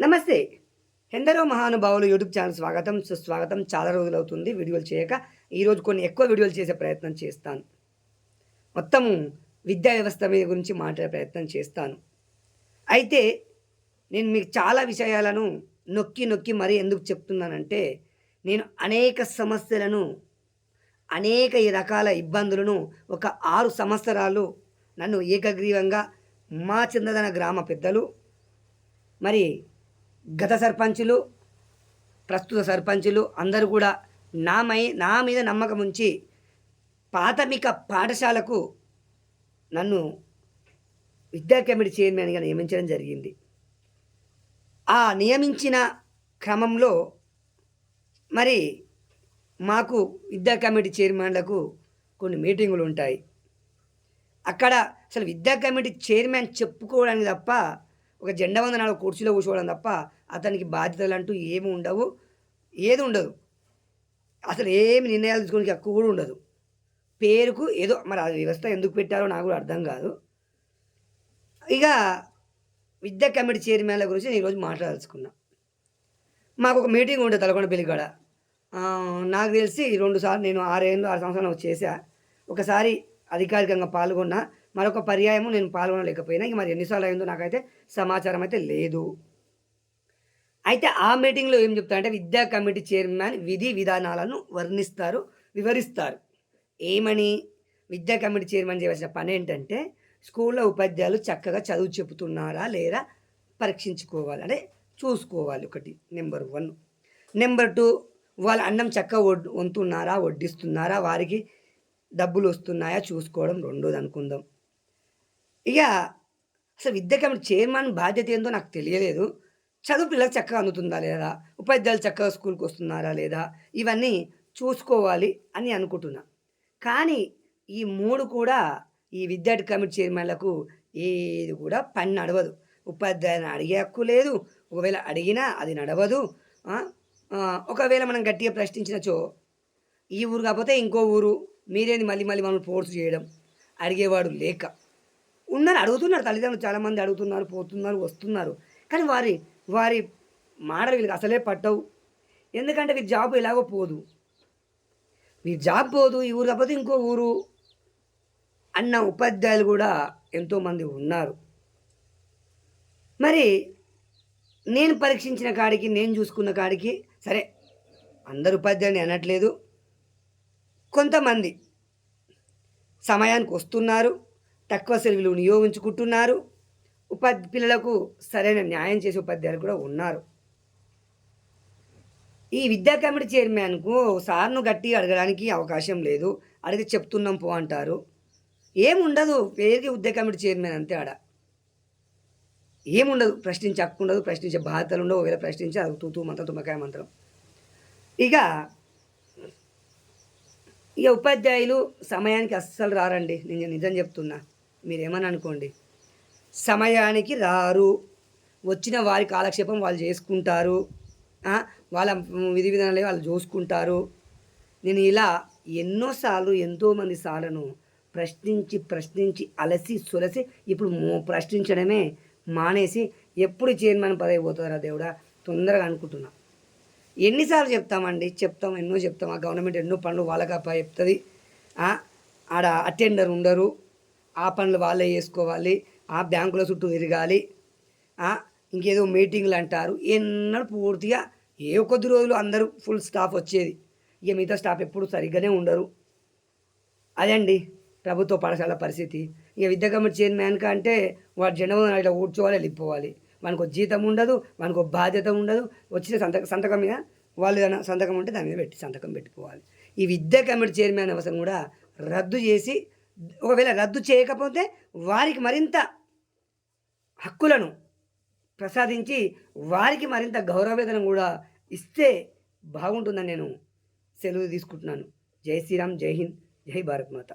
నమస్తే. ఎందరో మహానుభావులు యూట్యూబ్ ఛానల్ స్వాగతం. సుస్వాగతం. చాలా రోజులు అవుతుంది వీడియోలు చేయక ఈరోజు కొన్ని ఎక్కువ వీడియోలు చేసే ప్రయత్నం చేస్తాను. మొత్తము విద్యా వ్యవస్థ మీద గురించి మాట్లాడే ప్రయత్నం చేస్తాను. అయితే నేను మీకు చాలా విషయాలను నొక్కి నొక్కి మరీ ఎందుకు చెప్తున్నానంటే నేను అనేక సమస్యలను అనేక ఈ రకాల ఇబ్బందులను ఒక ఆరు సంవత్సరాలు నన్ను ఏకగ్రీవంగా మా చందదన గ్రామ పెద్దలు మరి గత సర్పంచులు ప్రస్తుత సర్పంచులు అందరూ కూడా నా మై నా మీద నమ్మకం ఉంచి ప్రాథమిక పాఠశాలకు నన్ను విద్యా కమిటీ చైర్మన్గా నియమించడం జరిగింది. ఆ నియమించిన క్రమంలో మరి మాకు విద్యా కమిటీ చైర్మన్లకు కొన్ని మీటింగులు ఉంటాయి. అక్కడ అసలు విద్యా కమిటీ చైర్మన్ చెప్పుకోవడానికి తప్ప ఒక జెండా వందనాలు కుర్చీలో కూర్చోవడం తప్ప అతనికి బాధ్యతలు అంటూ ఏమి ఉండవు ఏది ఉండదు. అసలు ఏమి నిర్ణయాలు తీసుకోవడానికి హక్కు కూడా ఉండదు. పేరుకు ఏదో మరి ఆ వ్యవస్థ ఎందుకు పెట్టారో నాకు కూడా అర్థం కాదు. ఇక విద్యా కమిటీ చైర్మన్ల గురించి నేను ఈరోజు మాట్లాడాల్సుకున్నా. మాకు ఒక మీటింగ్ ఉంటుంది తలకొండ పెళ్ళికాడ నాకు తెలిసి రెండు సార్లు నేను ఆరేళ్ళు ఆరు సంవత్సరాలు చేశా. ఒకసారి అధికారికంగా పాల్గొన్నా మరొక పర్యాయము నేను పాల్గొనలేకపోయినా. ఇంక మరి ఎన్నిసార్లు అయిందో నాకైతే సమాచారం అయితే లేదు. అయితే ఆ మీటింగ్లో ఏం చెప్తారు అంటే విద్యా కమిటీ చైర్మన్ విధి విధానాలను వర్ణిస్తారు వివరిస్తారు. ఏమని? విద్యా కమిటీ చైర్మన్ చేయవలసిన పని ఏంటంటే స్కూల్లో ఉపాధ్యాయులు చక్కగా చదువు చెబుతున్నారా లేదా పరీక్షించుకోవాలి అంటే చూసుకోవాలి. ఒకటి నెంబర్ వన్. నెంబర్ టూ వాళ్ళ అన్నం చక్కగా వడ్ వంతున్నారా వడ్డిస్తున్నారా వారికి డబ్బులు వస్తున్నాయా చూసుకోవడం రెండోది అనుకుందాం. ఇక అసలు విద్యా కమిటీ చైర్మన్ బాధ్యత ఏందో నాకు తెలియలేదు. చదువు పిల్లలకు చక్కగా అందుతుందా లేదా? ఉపాధ్యాయులు చక్కగా స్కూల్కి వస్తున్నారా లేదా? ఇవన్నీ చూసుకోవాలి అని అనుకుంటున్నా. కానీ ఈ మూడు కూడా ఈ విద్యార్థి కమిటీ చైర్మన్లకు ఏది కూడా పని నడవదు. ఉపాధ్యాయుని అడిగే హక్కు లేదు. ఒకవేళ అడిగినా అది నడవదు. ఒకవేళ మనం గట్టిగా ప్రశ్నించినచో ఈ ఊరు కాకపోతే ఇంకో ఊరు మీరేంది మళ్ళీ మళ్ళీ మనం ఫోర్స్ చేయడం? అడిగేవాడు లేక. ఉన్నారు అడుగుతున్నారు తల్లిదండ్రులు. చాలామంది అడుగుతున్నారు పోతున్నారు వస్తున్నారు. కానీ వారి వారి మాటలు వీళ్ళకి అసలే పట్టవు. ఎందుకంటే వీరి జాబ్ ఎలాగో పోదు. వీరి జాబ్ పోదు ఈ ఊరు కాకపోతే ఇంకో ఊరు అన్న ఉపాధ్యాయులు కూడా ఎంతోమంది ఉన్నారు. మరి నేను పరీక్షించిన కాడికి నేను చూసుకున్న కాడికి సరే అందరు ఉపాధ్యాయుని అనట్లేదు. కొంతమంది సమయానికి వస్తున్నారు తక్కువ సెలవులు వినియోగించుకుంటున్నారు. ఉపాధి పిల్లలకు సరైన న్యాయం చేసే ఉపాధ్యాయులు కూడా ఉన్నారు. ఈ విద్యా కమిటీ చైర్మన్కు సార్ను గట్టి అడగడానికి అవకాశం లేదు. అడిగి చెప్తున్నాం పో అంటారు. ఏముండదు పేరుకి విద్యా కమిటీ చైర్మన్ అంతే ఆడ. ఏముండదు ప్రశ్నించే హక్కు ఉండదు ప్రశ్నించే బాధ్యతలు ఉండవు ఒకవేళ ప్రశ్నించి అది తూతూ మంత్రం తుమ్మకాయ మంత్రం. ఇక ఇక ఉపాధ్యాయులు సమయానికి అస్సలు రారండి. నేను నిజం చెప్తున్నా. మీరేమని అనుకోండి? సమయానికి రారు. వచ్చిన వారి కాలక్షేపం వాళ్ళు చేసుకుంటారు. వాళ్ళ విధి విధానాలు వాళ్ళు చూసుకుంటారు. నేను ఇలా ఎన్నోసార్లు ఎంతోమంది సార్లను ప్రశ్నించి ప్రశ్నించి అలసి సొలసి ఇప్పుడు ప్రశ్నించడమే మానేసి ఎప్పుడు చైర్మన్ పదవి పోతుందరా దేవుడా? తొందరగా అనుకుంటున్నా. ఎన్నిసార్లు చెప్తామండి? చెప్తాం ఎన్నో చెప్తాం. ఆ గవర్నమెంట్ ఎన్నో పనులు వాళ్ళకి అప్ప చెప్తుంది ఆడ అటెండర్ ఉండరు. ఆ పనులు వాళ్ళే చేసుకోవాలి. ఆ బ్యాంకుల చుట్టూ తిరగాలి. ఇంకేదో మీటింగ్లు అంటారు. ఎన్నడూ పూర్తిగా ఏ కొద్ది రోజులు అందరూ ఫుల్ స్టాఫ్ వచ్చేది. ఇక మిగతా స్టాఫ్ ఎప్పుడు సరిగ్గానే ఉండరు. అదండి ప్రభుత్వ పాఠశాల పరిస్థితి. ఇక విద్యా కమిటీ చైర్మన్ అంటే వాడు జెండా ఇట్లా కూర్చోవాలి వెళ్ళిపోవాలి. వానికి ఒక జీతం ఉండదు వానికి ఒక బాధ్యత ఉండదు. వచ్చిన సంతకం సంతకం మీద వాళ్ళు ఏదైనా సంతకం ఉంటే దాని మీద పెట్టి సంతకం పెట్టుకోవాలి. ఈ విద్యా కమిటీ చైర్మన్ అవసరం కూడా రద్దు చేసి ఒకవేళ రద్దు చేయకపోతే వారికి మరింత హక్కులను ప్రసాదించి వారికి మరింత గౌరవేదనం కూడా ఇస్తే బాగుంటుందని నేను సెలవు తీసుకుంటున్నాను. జై శ్రీరామ్ జై హింద్ జై భారత్ మాత.